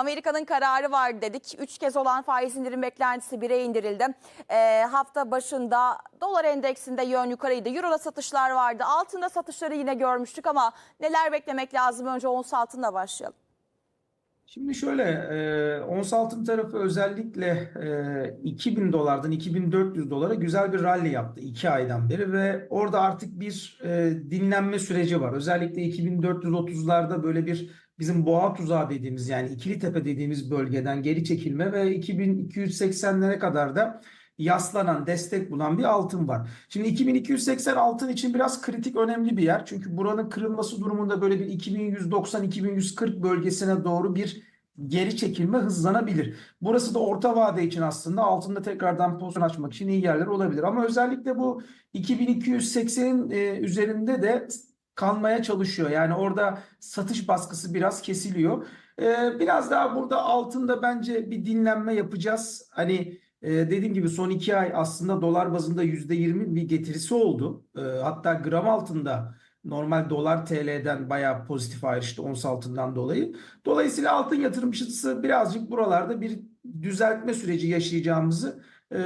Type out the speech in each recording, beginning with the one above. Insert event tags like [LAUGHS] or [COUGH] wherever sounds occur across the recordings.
Amerika'nın kararı var dedik. Üç kez olan faiz indirim beklentisi 1'e indirildi. Ee, hafta başında dolar endeksinde yön yukarıydı. Euro'da satışlar vardı. Altında satışları yine görmüştük ama neler beklemek lazım? Önce ons altında başlayalım. Şimdi şöyle, e, ons altın tarafı özellikle e, 2000 dolardan 2400 dolara güzel bir rally yaptı 2 aydan beri ve orada artık bir e, dinlenme süreci var. Özellikle 2430'larda böyle bir bizim boğa tuzağı dediğimiz yani ikili tepe dediğimiz bölgeden geri çekilme ve 2280'lere kadar da yaslanan, destek bulan bir altın var. Şimdi 2280 altın için biraz kritik önemli bir yer. Çünkü buranın kırılması durumunda böyle bir 2190-2140 bölgesine doğru bir geri çekilme hızlanabilir. Burası da orta vade için aslında altında tekrardan pozisyon açmak için iyi yerler olabilir. Ama özellikle bu 2280'in e, üzerinde de kalmaya çalışıyor. Yani orada satış baskısı biraz kesiliyor. E, biraz daha burada altında bence bir dinlenme yapacağız. Hani ee, dediğim gibi son iki ay aslında dolar bazında %20 bir getirisi oldu. Ee, hatta gram altında normal dolar TL'den bayağı pozitif ayrıştı ons altından dolayı. Dolayısıyla altın yatırımcısı birazcık buralarda bir düzeltme süreci yaşayacağımızı e,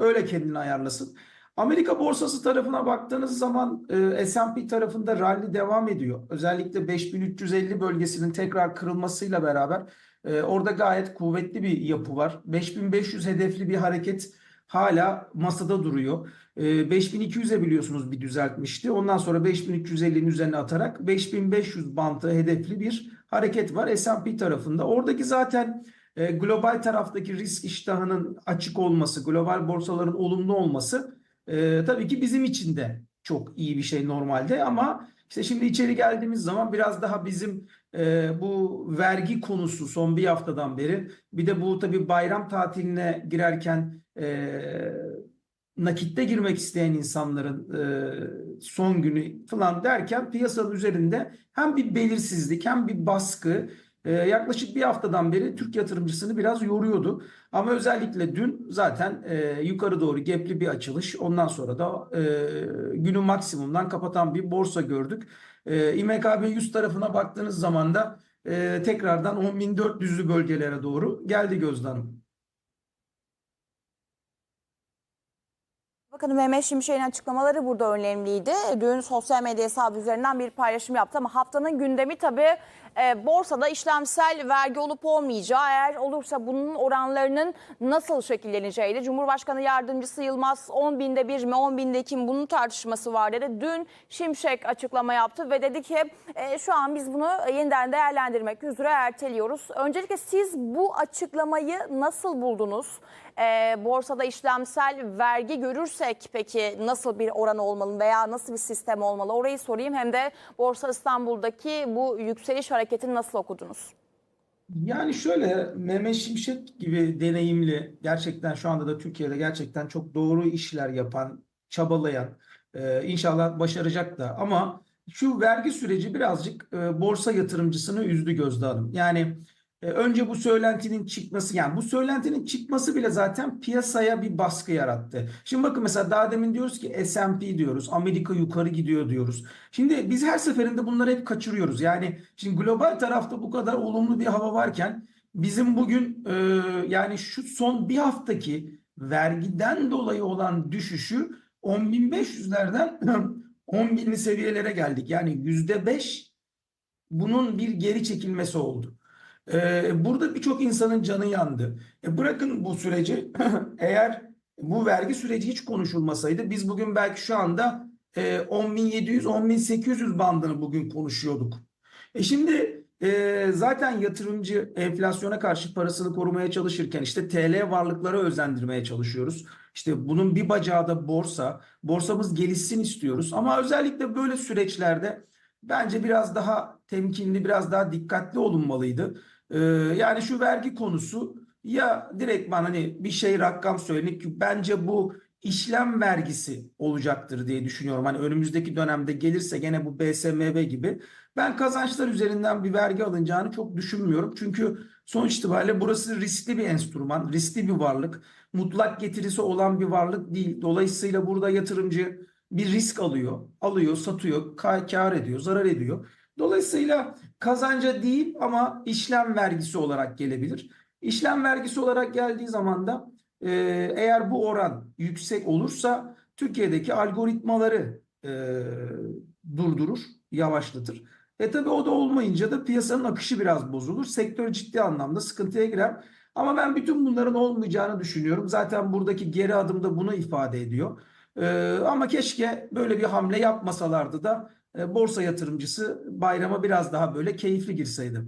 öyle kendini ayarlasın. Amerika borsası tarafına baktığınız zaman e, S&P tarafında rally devam ediyor. Özellikle 5350 bölgesinin tekrar kırılmasıyla beraber ee, orada gayet kuvvetli bir yapı var. 5500 hedefli bir hareket hala masada duruyor. Ee, 5200'e biliyorsunuz bir düzeltmişti. Ondan sonra 5350'nin üzerine atarak 5500 bantı hedefli bir hareket var S&P tarafında. Oradaki zaten e, global taraftaki risk iştahının açık olması, global borsaların olumlu olması e, tabii ki bizim için de çok iyi bir şey normalde ama işte şimdi içeri geldiğimiz zaman biraz daha bizim e, bu vergi konusu son bir haftadan beri bir de bu tabii bayram tatiline girerken e, nakitte girmek isteyen insanların e, son günü falan derken piyasanın üzerinde hem bir belirsizlik hem bir baskı yaklaşık bir haftadan beri Türk yatırımcısını biraz yoruyordu. Ama özellikle dün zaten e, yukarı doğru gepli bir açılış ondan sonra da e, günü maksimumdan kapatan bir borsa gördük. E, İMKB 100 tarafına baktığınız zaman da e, tekrardan 10.400'lü bölgelere doğru geldi Gözde Bakın Mehmet Şimşek'in açıklamaları burada önemliydi. Dün sosyal medya hesabı üzerinden bir paylaşım yaptı ama haftanın gündemi tabii e, borsada işlemsel vergi olup olmayacağı eğer olursa bunun oranlarının nasıl şekilleneceğiydi. Cumhurbaşkanı Yardımcısı Yılmaz 10 binde bir mi 10 binde iki mi bunun tartışması var dedi. Dün Şimşek açıklama yaptı ve dedi ki e, şu an biz bunu yeniden değerlendirmek üzere erteliyoruz. Öncelikle siz bu açıklamayı nasıl buldunuz? E, borsada işlemsel vergi görürsek peki nasıl bir oran olmalı veya nasıl bir sistem olmalı? Orayı sorayım hem de Borsa İstanbul'daki bu yükseliş hareketini nasıl okudunuz? Yani şöyle Mehmet Şimşek gibi deneyimli gerçekten şu anda da Türkiye'de gerçekten çok doğru işler yapan, çabalayan e, inşallah başaracak da ama şu vergi süreci birazcık e, borsa yatırımcısını üzdü Gözde Hanım. Yani önce bu söylentinin çıkması yani bu söylentinin çıkması bile zaten piyasaya bir baskı yarattı. Şimdi bakın mesela daha demin diyoruz ki S&P diyoruz. Amerika yukarı gidiyor diyoruz. Şimdi biz her seferinde bunları hep kaçırıyoruz. Yani şimdi global tarafta bu kadar olumlu bir hava varken bizim bugün e, yani şu son bir haftaki vergiden dolayı olan düşüşü 10.500'lerden 10.000'li [CLEARS THROAT] seviyelere geldik. Yani %5 bunun bir geri çekilmesi oldu. Ee, burada birçok insanın canı yandı. E bırakın bu süreci [CLEARS THROAT] eğer bu vergi süreci hiç konuşulmasaydı biz bugün belki şu anda e, 10.700-10.800 bandını bugün konuşuyorduk. E şimdi e, zaten yatırımcı enflasyona karşı parasını korumaya çalışırken işte TL varlıklara özendirmeye çalışıyoruz. İşte bunun bir bacağı da borsa. Borsamız gelişsin istiyoruz. Ama özellikle böyle süreçlerde bence biraz daha temkinli, biraz daha dikkatli olunmalıydı. Ee, yani şu vergi konusu ya direktman hani bir şey rakam söyledik ki bence bu işlem vergisi olacaktır diye düşünüyorum. Hani önümüzdeki dönemde gelirse gene bu BSMV gibi ben kazançlar üzerinden bir vergi alınacağını çok düşünmüyorum. Çünkü sonuç itibariyle burası riskli bir enstrüman, riskli bir varlık. Mutlak getirisi olan bir varlık değil. Dolayısıyla burada yatırımcı bir risk alıyor, alıyor, satıyor, kar ediyor, zarar ediyor. Dolayısıyla kazanca değil ama işlem vergisi olarak gelebilir. İşlem vergisi olarak geldiği zaman da e, eğer bu oran yüksek olursa Türkiye'deki algoritmaları e, durdurur, yavaşlatır. E tabii o da olmayınca da piyasanın akışı biraz bozulur. Sektör ciddi anlamda sıkıntıya girer. Ama ben bütün bunların olmayacağını düşünüyorum. Zaten buradaki geri adım da bunu ifade ediyor. Ee, ama keşke böyle bir hamle yapmasalardı da e, borsa yatırımcısı bayrama biraz daha böyle keyifli girseydi.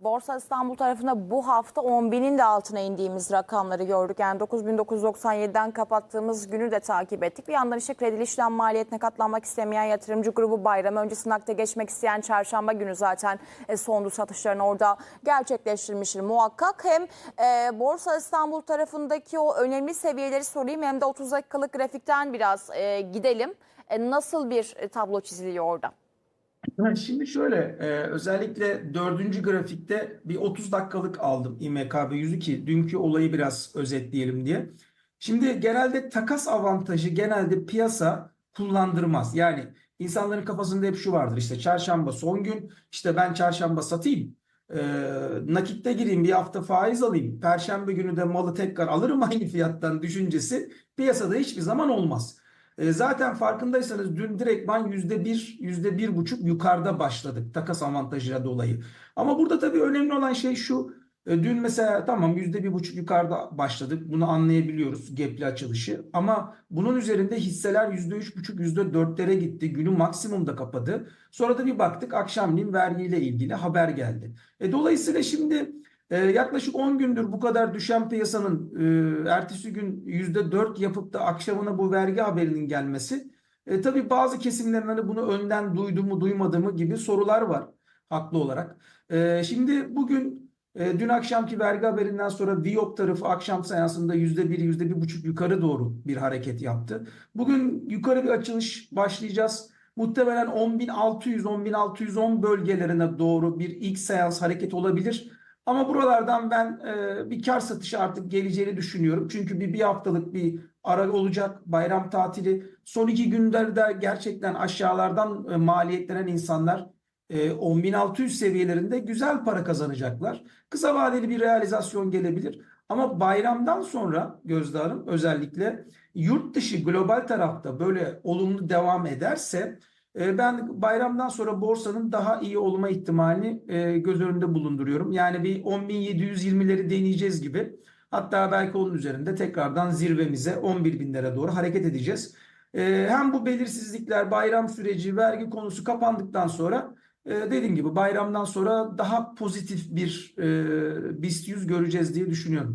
Borsa İstanbul tarafında bu hafta 10 binin de altına indiğimiz rakamları gördük. Yani 9997'den kapattığımız günü de takip ettik. Bir yandan işte kredili işlem maliyetine katlanmak istemeyen yatırımcı grubu bayram öncesi nakde geçmek isteyen çarşamba günü zaten e, sondu satışlarını orada gerçekleştirmiştir muhakkak. Hem e, Borsa İstanbul tarafındaki o önemli seviyeleri sorayım hem de 30 dakikalık grafikten biraz e, gidelim. E, nasıl bir e, tablo çiziliyor orada? Şimdi şöyle e, özellikle dördüncü grafikte bir 30 dakikalık aldım İMKB 100'ü ki dünkü olayı biraz özetleyelim diye. Şimdi genelde takas avantajı genelde piyasa kullandırmaz. Yani insanların kafasında hep şu vardır işte çarşamba son gün işte ben çarşamba satayım. nakitte gireyim bir hafta faiz alayım. Perşembe günü de malı tekrar alırım [LAUGHS] aynı fiyattan düşüncesi piyasada hiçbir zaman olmaz. E, zaten farkındaysanız dün direktman yüzde bir, yüzde bir buçuk yukarıda başladık takas avantajıyla dolayı. Ama burada tabii önemli olan şey şu. e, Dün mesela tamam yüzde bir buçuk yukarıda başladık. Bunu anlayabiliyoruz gapli açılışı. Ama bunun üzerinde hisseler yüzde üç buçuk, yüzde dörtlere gitti. Günü maksimumda kapadı. Sonra da bir baktık akşamleyin vergiyle ilgili haber geldi. E, dolayısıyla şimdi e, yaklaşık 10 gündür bu kadar düşen piyasanın e, ertesi gün %4 yapıp da akşamına bu vergi haberinin gelmesi e, tabii bazı kesimlerin hani bunu önden duydu mu duymadı mı gibi sorular var haklı olarak. E, şimdi bugün e, dün akşamki vergi haberinden sonra Viyop tarafı akşam seansında %1 %1,5 yukarı doğru bir hareket yaptı. Bugün yukarı bir açılış başlayacağız. Muhtemelen 10.600 10.610 bölgelerine doğru bir ilk seans hareket olabilir. Ama buralardan ben e, bir kar satışı artık geleceğini düşünüyorum. Çünkü bir, bir haftalık bir ara olacak bayram tatili. Son iki günlerde gerçekten aşağılardan e, maliyetlenen insanlar e, 10.600 seviyelerinde güzel para kazanacaklar. Kısa vadeli bir realizasyon gelebilir. Ama bayramdan sonra Gözde Hanım özellikle yurt dışı global tarafta böyle olumlu devam ederse Ben bayramdan sonra borsanın daha iyi olma ihtimalini e, göz önünde bulunduruyorum. Yani bir 10.720'leri deneyeceğiz gibi. Hatta belki onun üzerinde tekrardan zirvemize 11.000'lere doğru hareket edeceğiz. E, Hem bu belirsizlikler, bayram süreci, vergi konusu kapandıktan sonra e, dediğim gibi bayramdan sonra daha pozitif bir BIST 100 göreceğiz diye düşünüyorum.